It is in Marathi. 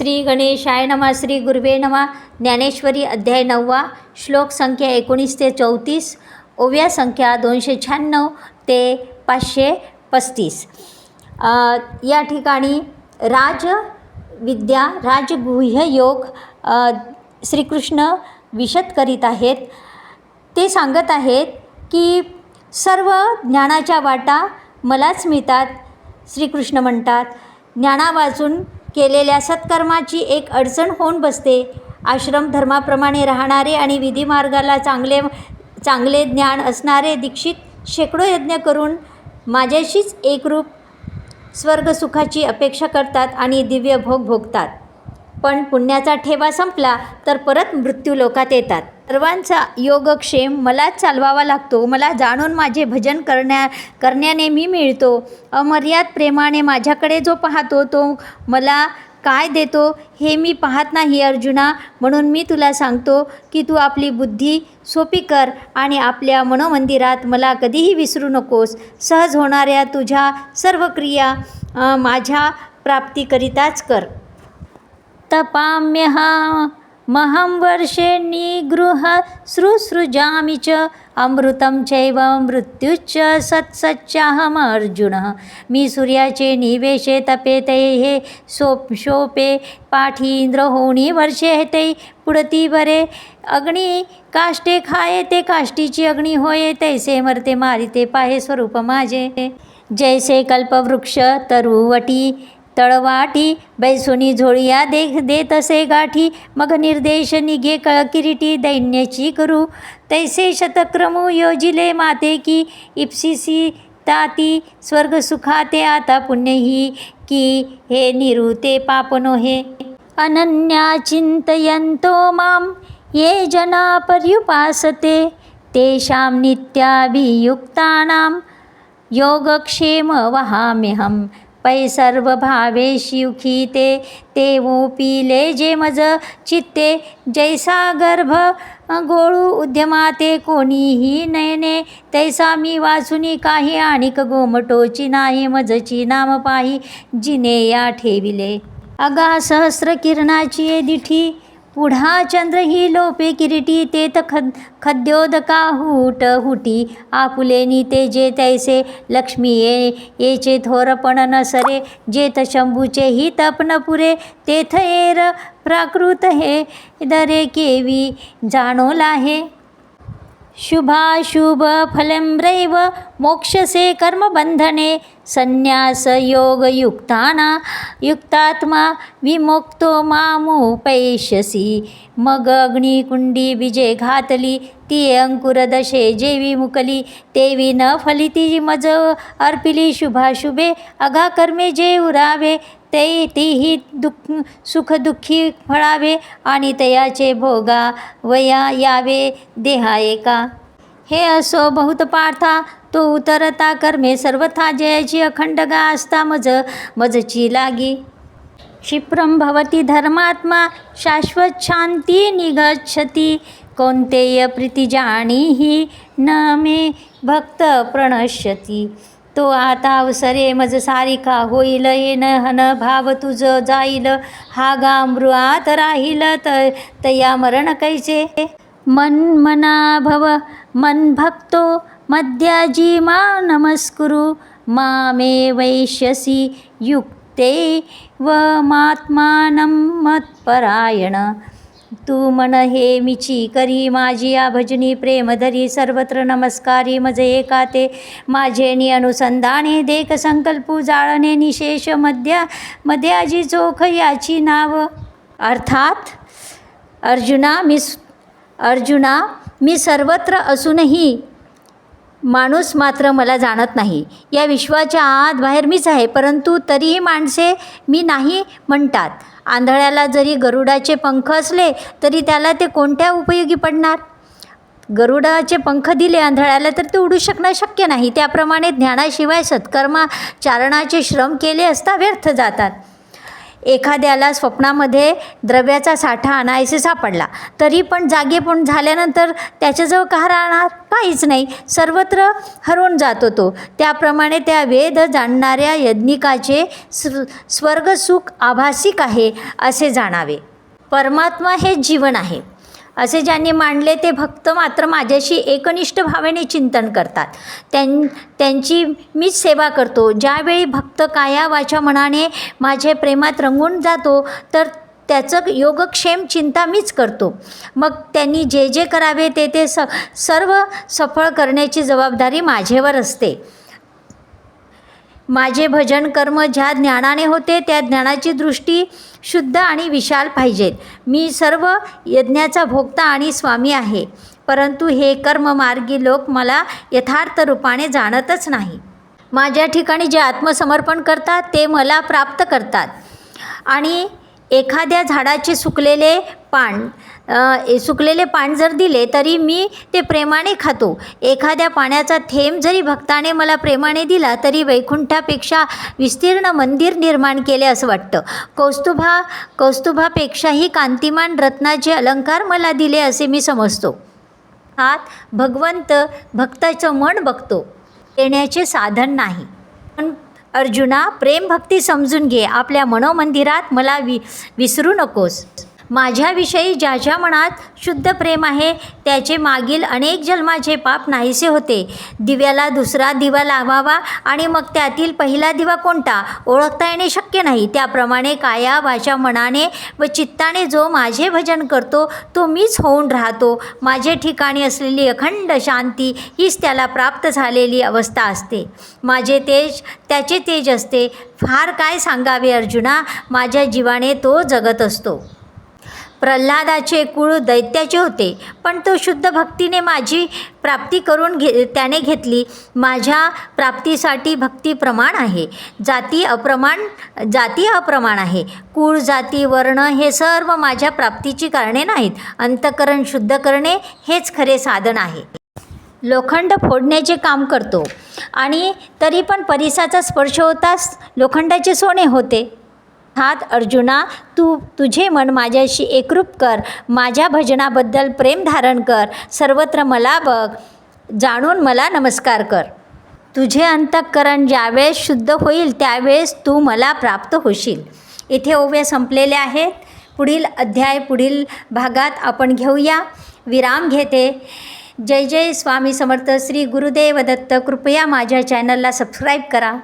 श्री गणेशाय नमा श्री गुरुवे नमा ज्ञानेश्वरी अध्याय नववा श्लोक संख्या एकोणीस ते चौतीस ओव्या संख्या दोनशे शहाण्णव ते पाचशे पस्तीस. या ठिकाणी राजविद्या राजगुह्य योग श्रीकृष्ण विशद करीत आहेत. ते सांगत आहेत की सर्व ज्ञानाच्या वाटा मलाच मिळतात श्रीकृष्ण म्हणतात. ज्ञाना वाचून केलेल्या सत्कर्माची एक अडचण होऊन बसते. आश्रम धर्माप्रमाणे राहणारे आणि विधिमार्गाला चांगले चांगले ज्ञान असणारे दीक्षित शेकडो यज्ञ करून माझ्याशीच एकरूप स्वर्गसुखाची अपेक्षा करतात आणि दिव्य भोग भोगतात. पण पुण्याचा ठेवा संपला तर परत मृत्यूलोकात येतात. सर्वांचा योगक्षेम मलाच चालवावा लागतो. मला जाणून माझे भजन करण्या करण्याने मी मिळतो. अमर्याद प्रेमाने माझ्याकडे जो पाहतो तो मला काय देतो हे मी पाहत नाही अर्जुना. म्हणून मी तुला सांगतो की तू आपली बुद्धी सोपी कर आणि आपल्या मनोमंदिरात मला कधीही विसरू नकोस. सहज होणाऱ्या तुझ्या सर्व क्रिया माझ्या प्राप्तीकरिताच कर. महं वर्षे निगृह सृसृजामि च। अमृतं चैव सत्सच्चाहम अर्जुनः मी सूर्याचे निवेशे तपे तै हे सोप शोपे पाठींद्र होणी वर्षे ते पुढती बरे अग्नी काष्टे खाये ते काष्टीची अग्नी होये तैसे मरते मारिते पाहे स्वरूप माझे। जैसे कल्पवृक्ष तरुवटी तळवाटी बैसुनी झोळिया दे देतसे गाठी मग निर्देश निघे क किरीटी दैन्याची करू. तैसे शतक्रमू योजिले माते की इप्सिसी ताती स्वर्गसुखाते आता पुण्यही की हे निरुते पापनो हे अनन्या चिंतयंतो मां ये जना पर्युपासते तेषां नित्याभियुक्तानां योगक्षेम वहाम्यहं पै सर्व भावे शिवखी ते तेवोपिले जे मज चित्ते जैसा गर्भ गोळू उद्यमाते कोणीही नयने तैसा मी वाचुनी काही आणिक गोमटोची नाही मजची नाम पाही जिने या ठेविले. अगा सहस्र किरणाची ये दिठी पुढा चंद्र ही लोपे किरीटी तेत खद खद्योदका हुट. हुटी आपुले ते जे तैसे लक्ष्मी ये येचे थोरपण नसरे. जेत शंभूचे ही तपन पुरे तेथ एर प्राकृत हे दरे केवी जाणोला हे शुभाशुभ फलम्रैव मोक्षसे कर्मबंधने संन्यास योगयुक्ताना युक्तात्मा विमुक्तो मामुपैष्यसी मग अग्निकुंडी विजे घातली ती अंकुर दशे जेवी मुकली तेवी न फलिती मज अर्पिली शुभाशुभे अघा कर्मे जे उरावे ते तीही दुःख सुखदुःखी फळावे आणि तयाचे भोगा वया यावे देहा एका। हे असो बहुत पार्था तो उतरता कर्मे सर्वथा जयाची अखंड गा असता मज मजची लागी. क्षिप्रं भवती धर्मात्मा शाश्वत शांती निगच्छती कोणतेय प्रीती जाणीही न मे भक्त प्रणश्यती. तो आता अवसरे मज सारिका होईल येन हन भाव तुझ जाईल हा गा मृआत राहील त तया मरण कैसे? मन मना भव मन भक्तो मद्याजी मा नमस्कुरु मामे वैश्यसी युक्ते व मात्मानं मत्परायण। तू मन हे मिची करी माझी या भजनी प्रेमधरी सर्वत्र नमस्कारी मज एका ते माझे नि अनुसंधाने देख संकल्पू जाळणे निशेष मध्या मध्याजी चोख याची नाव। अर्थात अर्जुना मी अर्जुना मी सर्वत्र असूनही माणूस मात्र मला जाणत नाही. या विश्वाच्या आत बाहेर मीच आहे परंतु तरीही माणसे मी नाही म्हणतात. आंधळ्याला जरी गरुडाचे पंख असले तरी त्याला ते कोणत्या उपयोगी पडणार? गरुडाचे पंख दिले आंधळ्याला तर ते उडू शकणं शक्य नाही. त्याप्रमाणे ज्ञानाशिवाय सत्कर्मा चारणाचे श्रम केले असता व्यर्थ जातात. एखाद्याला स्वप्नामध्ये द्रव्याचा साठा आणायचे सापडला. तरी पण जागे पण झाल्यानंतर त्याच्याजवळ का राहणार? काहीच नाही. सर्वत्र हरवून जात होतो. त्याप्रमाणे त्या वेद जाणणाऱ्या यज्ञिकाचे स्वर्गसुख आभासिक आहे असे जाणावे. परमात्मा हे जीवन आहे. असे ज्यांनी मांडले ते भक्त मात्र माझ्याशी एकनिष्ठ भावेने चिंतन करतात. त्यां त्यांची मीच सेवा करतो. ज्यावेळी भक्त काया वाच्या मनाने माझे प्रेमात रंगून जातो तर त्याचं योगक्षेम चिंता मीच करतो. मग त्यांनी जे जे करावे ते ते स सर्व सफळ करण्याची जबाबदारी माझ्यावर असते. माझे भजन कर्म ज्या ज्ञानाने होते त्या ज्ञानाची दृष्टी शुद्ध आणि विशाल पाहिजेत. मी सर्व यज्ञाचा भोक्ता आणि स्वामी आहे. परंतु हे कर्ममार्गी लोक मला यथार्थ रूपाने जाणतच नाही. माझ्या ठिकाणी जे आत्मसमर्पण करतात ते मला प्राप्त करतात. आणि एखाद्या झाडाचे सुकलेले पान सुकलेले पान जर दिले तरी मी ते प्रेमाने खातो. एखाद्या पाण्याचा थेंब जरी भक्ताने मला प्रेमाने दिला तरी वैकुंठापेक्षा विस्तीर्ण मंदिर निर्माण केले असं वाटतं. कौस्तुभा कौस्तुभापेक्षाही कांतिमान रत्नाचे अलंकार मला दिले असे मी समजतो. हात भगवंत भक्ताचं मन बघतो. येण्याचे साधन नाही. पण अर्जुना प्रेमभक्ती समजून घे. आपल्या मनोमंदिरात मला वि विसरू नकोस. माझ्याविषयी ज्याच्या मनात शुद्ध प्रेम आहे त्याचे मागील अनेक जन्माचे पाप नाहीसे होते. दिव्याला दुसरा दिवा लावावा आणि मग त्यातील पहिला दिवा कोणता? ओळखता येणे शक्य नाही. त्याप्रमाणे काया वाचा मनाने व चित्ताने जो माझे भजन करतो तो मीच होऊन राहतो. माझे ठिकाणी असलेली अखंड शांती हीच त्याला प्राप्त झालेली अवस्था असते. माझे तेज त्याचे तेज असते. फार काय सांगावे अर्जुना? माझ्या जीवाने तो जगत असतो. प्रल्हादाचे कुळ दैत्याचे होते. पण तो शुद्ध भक्तीने माझी प्राप्ती करून घे त्याने घेतली. माझ्या प्राप्तीसाठी भक्ती प्रमाण आहे. जाती अप्रमाण जाती अप्रमाण आहे. कुळ जाती वर्ण हे सर्व माझ्या प्राप्तीची कारणे नाहीत. अंतकरण शुद्ध करणे हेच खरे साधन आहे. लोखंड फोडण्याचे काम करतो. आणि तरी पण परिसाचा स्पर्श होताच लोखंडाचे सोने होते. हात अर्जुना तू तुझे मन माझ्याशी एकरूप कर. माझ्या भजनाबद्दल प्रेम धारण कर. सर्वत्र मला बघ. जाणून मला नमस्कार कर. तुझे अंतःकरण ज्यावेळेस शुद्ध होईल त्यावेळेस तू मला प्राप्त होशील. इथे ओव्या संपलेल्या आहेत. पुढील अध्याय पुढील भागात आपण घेऊया. विराम घेते. जय जय स्वामी समर्थ. श्री गुरुदेव दत्त. कृपया माझ्या चॅनलला सबस्क्राईब करा.